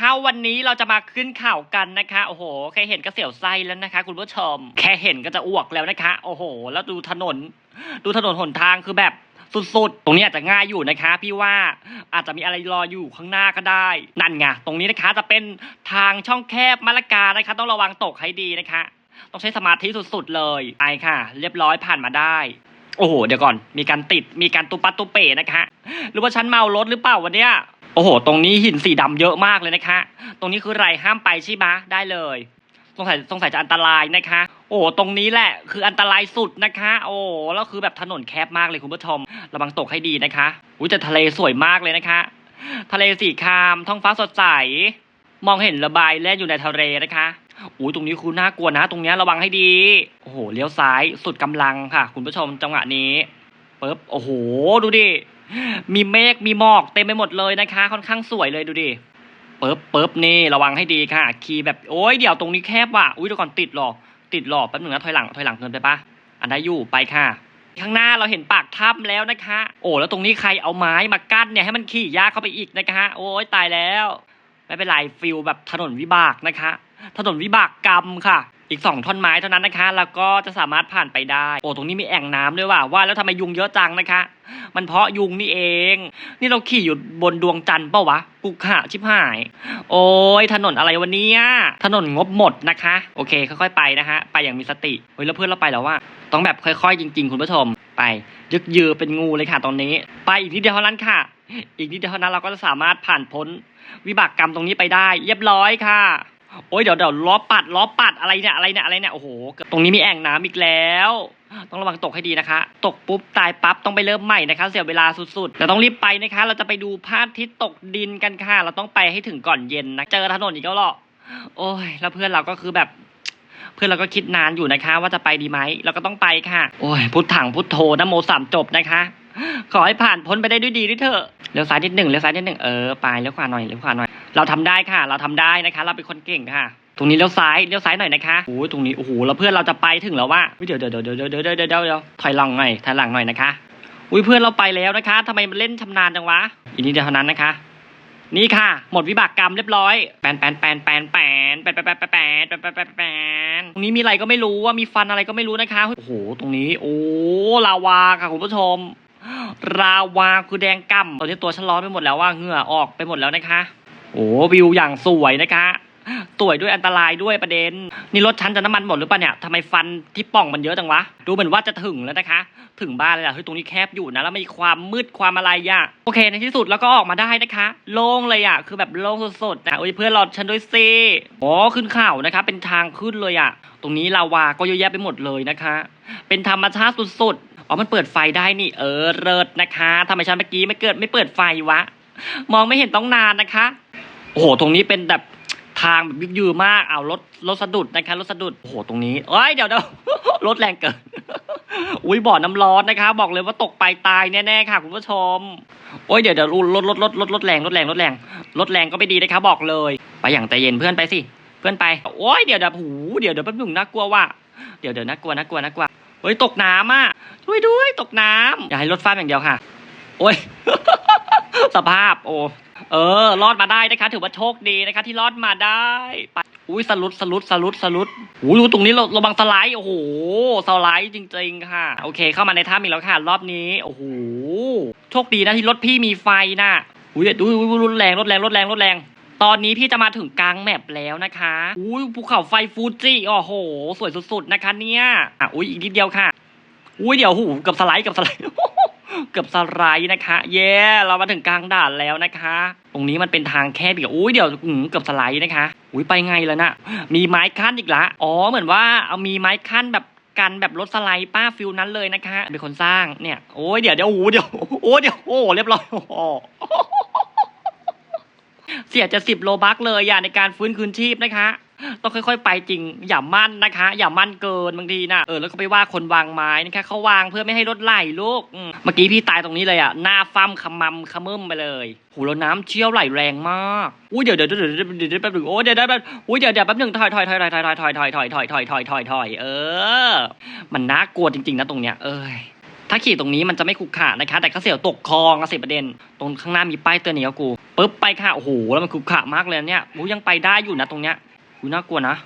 ข้าววันนี้เราจะมาขึ้นข่าวกันนะคะ โอ้โห แค่เห็นก็เสียวไส้แล้วนะคะ คุณผู้ชม แค่เห็นก็จะอ้วกแล้วนะคะ โอ้โห แล้วดูถนน ดูถนนหนทางคือแบบสุดๆ ตรงนี้อาจจะง่ายอยู่นะคะ พี่ว่าอาจจะมีอะไรรออยู่ข้างหน้าก็ได้ นั่นไง ตรงนี้นะคะจะเป็นทางช่องแคบมะละกานะคะ ต้องระวังตกให้ดีนะคะ ต้องใช้สมาธิสุดๆ เลยไปค่ะ เรียบร้อยผ่านมาได้ โอ้โห เดี๋ยวก่อน มีการติด มีการตุปัตตุเปนะคะ หรือว่าฉันเมารถหรือเปล่าวันเนี้ย โอ้โห ตรงนี้หินสีดำเยอะมากเลยนะคะ ตรงนี้คือไรห้ามไปใช่ไหมได้เลย สงสัยสงสัยจะอันตรายนะคะ โอ้โหตรงนี้แหละคืออันตรายสุดนะคะ โอ้โหแล้วคือแบบถนนแคบมากเลยคุณผู้ชม ระวังตกให้ดีนะคะอุ้ยแต่ทะเลสวยมากเลยนะคะ ทะเลสีคราม ท้องฟ้าสดใส มองเห็นระบายแล่นอยู่ในทะเลนะคะอุ้ยตรงนี้คือน่ากลัวนะ ตรงนี้ระวังให้ดี โอ้โห เลี้ยวซ้ายสุดกำลังค่ะ คุณผู้ชมจังหวะนี้ปึ๊บ โอ้โห ดูดิ มีเมฆมีหมอกเต็มไปหมดเลยนะคะ ค่อนข้างสวยเลยดูดิปึ๊บปึ๊บนี่ระวังให้ดีค่ะ ขี่แบบโอ้ยเดี๋ยวตรงนี้แคบว่ะอุ้ยเดี๋ยวก่อนติดหรอ ติดหรอแป๊บหนึ่งนะถอยหลังถอยหลังเกินไปปะอันได้อยู่ไปค่ะ ข้างหน้าเราเห็นปากถ้ำแล้วนะคะ โอ้แล้วตรงนี้ใครเอาไม้มากั้นเนี่ยให้มันขี่ยากเข้าไปอีกนะคะ โอ้ยตายแล้ว ไม่เป็นไรฟิลแบบถนนวิบากนะคะ ถนนวิบากกรรมค่ะ อีกสองท่อนไม้เท่านั้นนะคะ แล้วก็จะสามารถผ่านไปได้ โอ้ตรงนี้มีแอ่งน้ำด้วยว่ะว่าแล้วทำไมยุงเยอะจังนะคะ มันเพราะยุงนี่เอง นี่เราขี่อยู่บนดวงจันทร์เปล่าวะกุกหะชิบหาย โอ้ยถนนอะไรวันนี้ถนนงบหมดนะคะ โอเค ค่อยๆไปนะฮะไปอย่างมีสติเฮ้ยแล้วเพื่อนเราไปแล้วว่า ต้องแบบค่อยๆ จริง ๆ คุณผู้ชมไปยึกยือเป็นงูเลยค่ะตอนนี้ ไปอีกนิดเดียวเท่านั้นค่ะ อีกนิดเดียวเท่านั้นเราก็จะสามารถผ่านพ้น วิบากกรรมตรงนี้ไปได้ เรียบร้อยค่ะ โอ้ยเดี๋ยวเดี๋ยวล้อปัดล้อปัดอะไรเนี่ยอะไรเนี่ยอะไรเนี่ยโอ้โหตรงนี้มีแอ่งน้ำอีกแล้ว ต้องระวังตกให้ดีนะคะ ตกปุ๊บตายปั๊บต้องไปเริ่มใหม่นะคะ เสียเวลาสุดๆแต่ต้องรีบไปนะคะ เราจะไปดูพระอาทิตย์ตกดินกันค่ะ เราต้องไปให้ถึงก่อนเย็นนะเจอถนนอีกแล้วหรอโอ้ยแล้วเพื่อนเราก็คือแบบเพื่อนเราก็คิดนานอยู่นะคะ ว่าจะไปดีไหมเราก็ต้องไปค่ะ โอ้ยพุทถังพุทโธนะโมสามจบนะคะ ขอให้ผ่านพ้นไปได้ด้วยดีด้วยเถอะเลี้ยวซ้ายนิดหนึ่งเลี้ยวซ้ายนิดหนึ่งเออไปเลี้ยวขวาหน่อยเลี้ยวขวาหน่อย เราทำได้ค่ะ เราทำได้นะคะ เราเป็นคนเก่งค่ะ ตรงนี้เลี้ยวซ้ายเลี้ยวซ้ายหน่อยนะคะโอ้ยตรงนี้โอ้โหแล้วเพื่อนเราจะไปถึงแล้วว่าเดี๋ยวเดี๋ยวเดี๋ยวเดี๋ยวเดี๋ยวเดี๋ยวเดี๋ยวเดี๋ยวถอยหลังหน่อยถอยหลังหน่อยนะคะอุ้ยเพื่อนเราไปแล้วนะคะทำไมมันเล่นชำนาญจังวะอีนิดเดียวเท่านั้นนะคะ นี่ค่ะ หมดวิบากกรรมเรียบร้อยแปนแปนแปนแปนแปนแปนแปนแปนแปนแปนแปนแปนตรงนี้มีอะไรก็ไม่รู้ว่ามีฟันอะไรก็ไม่รู้นะคะโอ้โหตรงนี้ โอ้ลาวาค่ะคุณผู้ชมลาวาคือแดงก่ำตอนนี้ตัวฉันร้อนไปหมดแล้วว่าเหงื่อออกไปหมดแล้วนะคะ โอ้วิวอย่างสวยนะคะสวยด้วยอันตรายด้วยประเด็น นี่รถฉันจะน้ำมันหมดหรือเปล่าเนี่ยทำไมฟันที่ป่องมันเยอะจังวะ ดูเหมือนว่าจะถึงแล้วนะคะ ถึงบ้านเลยอะเฮ้ยตรงนี้แคบอยู่นะ แล้วมีความมืดความอะไรอะโอเค ในที่สุดแล้วก็ออกมาได้นะคะ โล่งเลยอะคือแบบโล่งสดๆนะโอ้ยเพื่อนรอฉันด้วยสิอ๋อขึ้นเข่าวนะคะ เป็นทางขึ้นเลยอะตรงนี้ลาวาก็เยอะแยะไปหมดเลยนะคะ เป็นธรรมชาติสุดๆอ๋อมันเปิดไฟได้นี่ เออเลิศนะคะทำไมฉันเมื่อกี้ไม่เกิดไม่เปิดไฟวะ มองไม่เห็นต้องนานนะคะ โอ้โห ตรงนี้เป็นแบบทางแบบยึกยือมากเอารถรถสะดุดนะคะรถสะดุดโอ้โหตรงนี้เอ้ยเดี๋ยวเดี๋ยวรถแรงเกินอุ้ยบ่อน้ำร้อนนะคะบอกเลยว่าตกไปตายแน่ๆค่ะคุณผู้ชมโอ้ยเดี๋ยวเดี๋ยวรถรถรถรถรถแรงรถแรงรถแรงรถแรงก็ไม่ดีนะคะบอกเลย ไปอย่างใจเย็นเพื่อนไปสิเพื่อนไปโอ้ยเดี๋ยวเดี๋ยวหูเดี๋ยวเดี๋ยวแป๊บหนึงน่ากลัวว่ะเดี๋ยวเดี๋ยวน่ากลัวน่ากลัวน่ากลัวเฮ้ยตกน้ำอะช่วยด้วยตกน้ำอย่าให้รถฟ้าอย่างเดียวค่ะ โอ้ยสภาพโอ้เออ รอดมาได้นะคะ ถือว่าโชคดีนะคะ ที่รอดมาได้ไปอุ้ยสลุดสลุดสลุดสลุดอุ้ยูตรงนี้เราระวังสไลด์โอ้โหสไลด์จริง ๆ ค่ะ โอเค เข้ามาในถ้ำอีกแล้วค่ะ รอบนี้โอ้โหโชคดีนะที่รถพี่มีไฟน่ะอุ้ยดูดูรถแรงรถแรงรถแรงรถแรง ตอนนี้พี่จะมาถึงกลางแมปแล้วนะคะอุ้ยภูเขาไฟฟูจิโอ้โห สวยสุดๆนะคะ เนี่ยอะอุ้ยอีกนิดเดียวค่ะ อุ้ยเดี๋ยวหูกับสไลด์กับสไลด์ เกือบสไลด์นะคะ เย้ เรามาถึงกลางด่านแล้วนะคะ ตรงนี้มันเป็นทางแคบอีกอุ้ยเดี๋ยวเกือบสไลด์นะคะ อุ้ยไปไงแล้วนะมีไม้ขั้นอีกละ อ๋อเหมือนว่าเอามีไม้ขั้นแบบกันแบบรถสไลด์ป้าฟิลนั้นเลยนะคะเป็นคนสร้างเนี่ยโอ้ยเดี๋ยวเดี๋ยวโอ้เดี๋ยวโอ้เดี๋ยวโอ้เรียบร้อยโอ้เสียจะสิบโลบักเลยอย่าในการฟื้นคืนชีพนะคะ ต้องค่อย ๆ ไปจริง อย่ามั่นนะคะ อย่ามั่นเกินบางทีนะเออแล้วก็ไปว่าคนวางไม้นะคะเขาวางเพื่อไม่ให้รถไหลลูกเมื่อกี้พี่ตายตรงนี้เลยอะหน้าฟั่มขมำขมึมไปเลยหูแล้วน้ำเชี่ยวไหลแรงมากอุ้ยเดี๋ยวเดี๋ยวเดี๋ยวเดี๋ยวแป๊บหนึงโอ้เดี๋ยวแป๊บอุ้ยเดี๋ยวเดี๋ยวแป๊บหนึงถอยถอยถอยถอยถอยถอยถอยถอยถอยถอยถอยถอยถอยถอยเออ มันน่ากลัวจริง ๆ นะตรงเนี้ยเอ้ยถ้าขี่ตรงนี้มันจะไม่ขรุขระนะคะ แต่ก็เสียวตกคลองอะสิประเด็น ตรงข้างหน้ามีป้ายเตือนนี่ครับกูปึ๊บไปค่ะโอ้โหแล้วมันขรุขระมากเลยเนี่ยอูยังไปได้อยู่นะตรงเนี้ย อูน่ากลัวนะ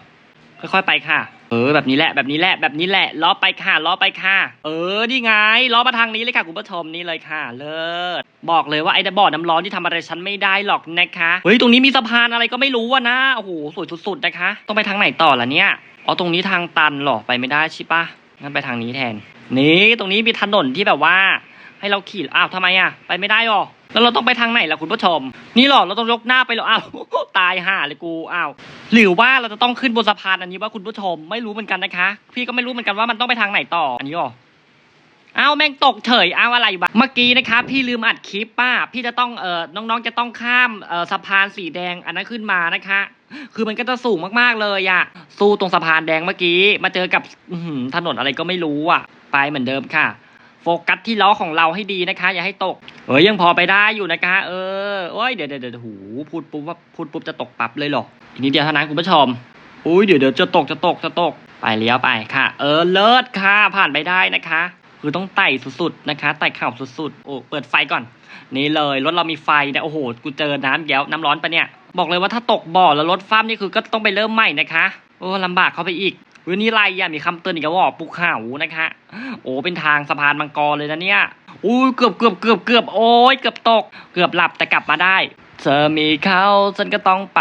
ค่อยๆไปค่ะ เออแบบนี้แหละแบบนี้แหละแบบนี้แหละล้อไปค่ะล้อไปค่ะ เออนี่ไงล้อมาทางนี้เลยค่ะคุณผู้ชมนี่เลยค่ะ เลิศบอกเลยว่าไอ้บ่อน้ำร้อนที่ทำอะไรฉันไม่ได้หรอกนะคะเฮ้ยตรงนี้มีสะพานอะไรก็ไม่รู้อะนะโอ้โหสวยสุดๆนะคะ ต้องไปทางไหนต่อล่ะเนี่ยอ๋อตรงนี้ทางตันหรอไปไม่ได้ใช่ปะงั้นไปทางนี้แทน นี่ตรงนี้มีถนนที่แบบว่า ให้เราขี่อ้าวทำไมอะไปไม่ได้หรอ แล้วเราต้องไปทางไหนล่ะคุณผู้ชม นี่หรอเราต้องยกหน้าไปเหรออ้าวตายห่าเลยกูอ้าวหรือว่าเราจะต้องขึ้นบนสะพานอันนี้ว่าคุณผู้ชมไม่รู้เหมือนกันนะคะ พี่ก็ไม่รู้เหมือนกันว่ามันต้องไปทางไหนต่ออันนี้หรออ้าวแม่งตกเฉยอ้าวอะไรวะเมื่อกี้นะคะพี่ลืมอัดคลิปป้าพี่จะต้องเอ่อน้องๆจะต้องข้ามเอ่อสะพานสีแดงอันนั้นขึ้นมานะคะ คือมันก็จะสูงมากๆเลยอะสู้ตรงสะพานแดงเมื่อกี้ มาเจอกับถนนอะไรก็ไม่รู้อะไปเหมือนเดิมค่ะ โฟกัสที่ล้อของเราให้ดีนะคะ อย่าให้ตก เอ้ยยังพอไปได้อยู่นะคะ เออโอ้ยเดี๋ยวเดี๋ยวเดี๋ยวหูพูดปุ๊บว่าพูดปุ๊บจะตกปั๊บเลยหรออีกนิดเดียวเท่านั้นคุณผู้ชมอุ้ยเดี๋ยวเดี๋ยวจะตกจะตกจะตกไปเลี้ยวไปค่ะ เออเลิศค่ะผ่านไปได้นะคะ คือต้องไต่สุดๆนะคะไต่ข่าสุดๆโอ้เปิดไฟก่อน นี่เลยรถเรามีไฟนะโอ้โหกูเจอน้ำแก้วน้ำร้อนปะเนี่ยบอกเลยว่าถ้าตกบ่อแล้วรถฟ้ามนี่คือก็ต้องไปเริ่มใหม่นะคะโอ้ลำบากเข้าไปอีก วันนี้ไรอะมีคำเตือนอีกแล้วว่าภูเขานะคะโอ้เป็นทางสะพานมังกรเลยนะเนี่ยอู้เกือบเกือบเกือบเกือบโอ้ยเกือบตก เกือบหลับแต่กลับมาได้เธอมีเขาฉันก็ต้องไป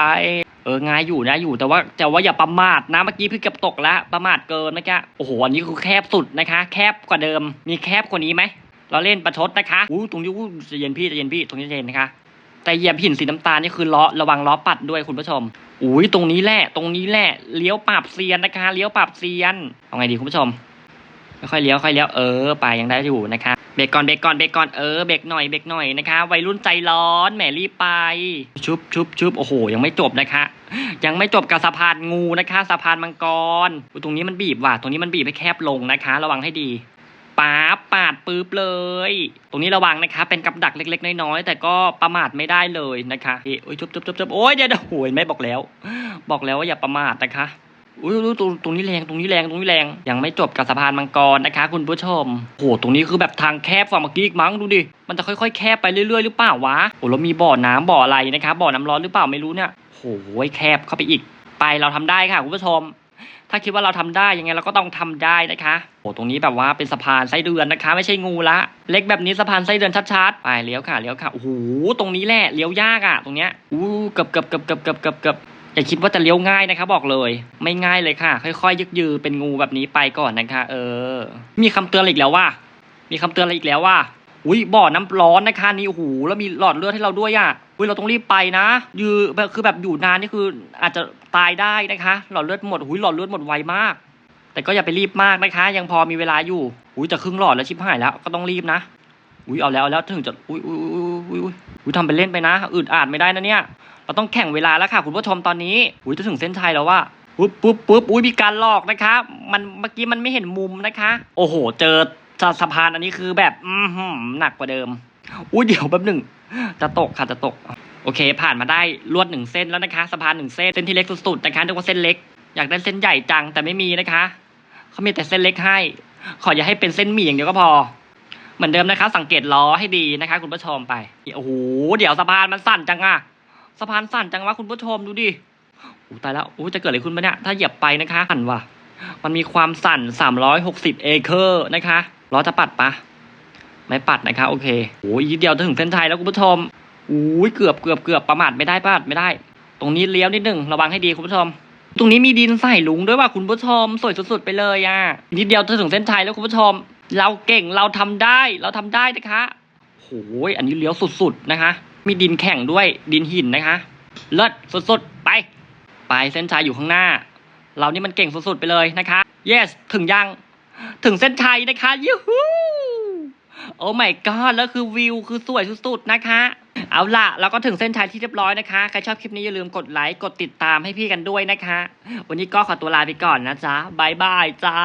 เออง่ายอยู่นะอยู่แต่ว่าแต่ว่าอย่าประมาทนะเมื่อกี้พี่เกือบตกแล้วประมาทเกินนะคะโอ้โหอันนี้คือแคบสุดนะคะ แคบกว่าเดิม มีแคบกว่านี้ไหมเราเล่นประชดนะคะอู้ตรงนี้อู้ใจะเย็นพี่ใจะเย็นพี่ตรงนี้ใจะเย็นนะคะแต่เหยียบหินสีน้ำตาลนี่คือล้อระวังล้อปัดด้วยคุณผู้ชม อุ้ยตรงนี้แหละ ตรงนี้แหละเลี้ยวปราบเซียนนะคะ เลี้ยวปราบเซียนเอาไงดีคุณผู้ชมค่อยเลี้ยวค่อยเลี้ยวเออไปยังได้อยู่นะคะเบรกก่อนเบรกก่อนเบรกก่อนเออเบรกหน่อยเบรกหน่อยนะคะวัยรุ่นใจร้อนแหมรีบไป ชุบชุบชุบโอ้โห ยังไม่จบนะคะ ยังไม่จบกับสะพานงูนะคะ สะพานมังกรตรงนี้มันบีบว่ะตรงนี้มันบีบให้แคบลงนะคะ ระวังให้ดี ป๊าบปาดปื๊บเลย ตรงนี้ระวังนะคะเป็นกับดักเล็ก ๆ น้อยๆแต่ก็ประมาทไม่ได้เลยนะคะเอ้ยจุบจุบจุบจุบโอ้ยเดี๋ยวเดี๋ยวโอ้ยไม่บอกแล้ว บอกแล้วว่าอย่าประมาทนะคะอุ้ยรู้ตรงตรงนี้แรงตรงนี้แรงตรงนี้แรง ยังไม่จบกับสะพานมังกรนะคะ คุณผู้ชมโหตรงนี้คือแบบทางแคบฝั่งเมื่อกี้อีกมั้งดูดิมันจะค่อยๆแคบไปเรื่อยๆหรือเปล่าวะโอ้แล้วมีบ่อน้ำบ่ออะไรนะคะบ่อน้ำร้อนหรือเปล่าไม่รู้เนี่ยโหยแคบเข้าไปอีก ไปเราทำได้ค่ะคุณผู้ชม ถ้าคิดว่าเราทำได้ยังไงเราก็ต้องทำได้นะคะโอ้ตรงนี้แบบว่าเป็นสะพานไส้เดือนนะคะ ไม่ใช่งูละ เล็กแบบนี้สะพานไส้เดือนชัดๆไปเลี้ยวค่ะเลี้ยวค่ะโอ้โหตรงนี้แหละเลี้ยวยากอะ ตรงเนี้ยอู้เกือบเกือบเกือบเกือบเกือบเกือบเกือบอย่าคิดว่าจะเลี้ยวง่ายนะคะบอกเลย ไม่ง่ายเลยค่ะ ค่อยๆ ยึกยือเป็นงูแบบนี้ไปก่อนนะคะ เออ มีคำเตือนอะไรอีกแล้วว่า มีคำเตือนอะไรอีกแล้วว่าอุ้ยบ่อน้ำร้อนนะคะนี่โอ้โหแล้วมีหลอดเลือดให้เราด้วยอะอุ้ยเราต้องรีบไปนะ ยือแบบคือแบบอยู่นานนี่คืออาจจะ ตายได้นะคะ หลอดเลือดหมดอุ้ยหลอดเลือดหมดไวมาก แต่ก็อย่าไปรีบมากนะคะ ยังพอมีเวลาอยู่อุ้ยจะครึ่งหลอดแล้วชิบหายแล้วก็ต้องรีบนะอุ้ยเอาแล้วเอาแล้วถึงจะอุ้ยอุ้ยอุ้ยอุ้ยอุ้ยอุ้ยทำเป็นเล่นไปนะอึดอาดไม่ได้นะเนี่ย เราต้องแข่งเวลาแล้วค่ะ คุณผู้ชมตอนนี้อุ้ยจะถึงเส้นชัยแล้วว่าปุ๊บปุ๊บปุ๊บอุ้ยมีการหลอกนะคะ มันเมื่อกี้มันไม่เห็นมุมนะคะ โอ้โห เจอสะพานอันนี้คือแบบอือหือหนักกว่าเดิมอุ้ยเดี๋ยวแป๊บหนึ่งจะตกค่ะจะตก โอเค ผ่านมาได้ลวดหนึ่งเส้นแล้วนะคะสะพานหนึ่งเส้นเส้นที่เล็กสุดๆนะคะนึกว่าเส้นเล็ก อยากได้เส้นใหญ่จังแต่ไม่มีนะคะเขามีแต่เส้นเล็กให้ ขออย่าให้เป็นเส้นหมี่อย่างเดียวก็พอ เหมือนเดิมนะคะ สังเกตล้อให้ดีนะคะ คุณผู้ชมไปโอ้โหเดี๋ยวสะพานมันสั่นจังอะสะพานสั่นจังวะคุณผู้ชมดูดิโอ้ตายแล้วโอ้จะเกิดอะไรขึ้นปะเนี่ยถ้าเหยียบไปนะคะสั่นว่ะ มันมีความสั่น 360 เอเคอร์นะคะล้อจะปัดปะไม่ปัดนะคะ โอเคโอ้ยี่เดียวจะถึงเส้นชัยแล้วคุณผู้ชม อุ้ยเกือบเกือบเกือบประมาทไม่ได้ประมาทไม่ได้ ตรงนี้เลี้ยวนิดหนึ่งระวังให้ดีคุณผู้ชม ตรงนี้มีดินใส่หลุงด้วยว่ะคุณผู้ชมสวยสุดๆไปเลยอะนิดเดียวจะถึงเส้นชัยแล้วคุณผู้ชม เราเก่งเราทำได้เราทำได้นะคะโอ้ยอันนี้เลี้ยวสุดๆนะคะ มีดินแข่งด้วยดินหินนะคะ เลิศสุดๆไป ไปเส้นชัยอยู่ข้างหน้า เรานี่มันเก่งสุดๆไปเลยนะคะ yes ถึงยังถึงเส้นชัยนะคะยูฮู โอ้ my god แล้วคือวิวคือสวยสุดๆนะคะ เอาละเราก็ถึงเส้นชัยที่เรียบร้อยนะคะ ใครชอบคลิปนี้อย่าลืมกดไลค์กดติดตามให้พี่กันด้วยนะคะ วันนี้ก็ขอตัวลาไปก่อนนะจ๊ะบายบายจ้า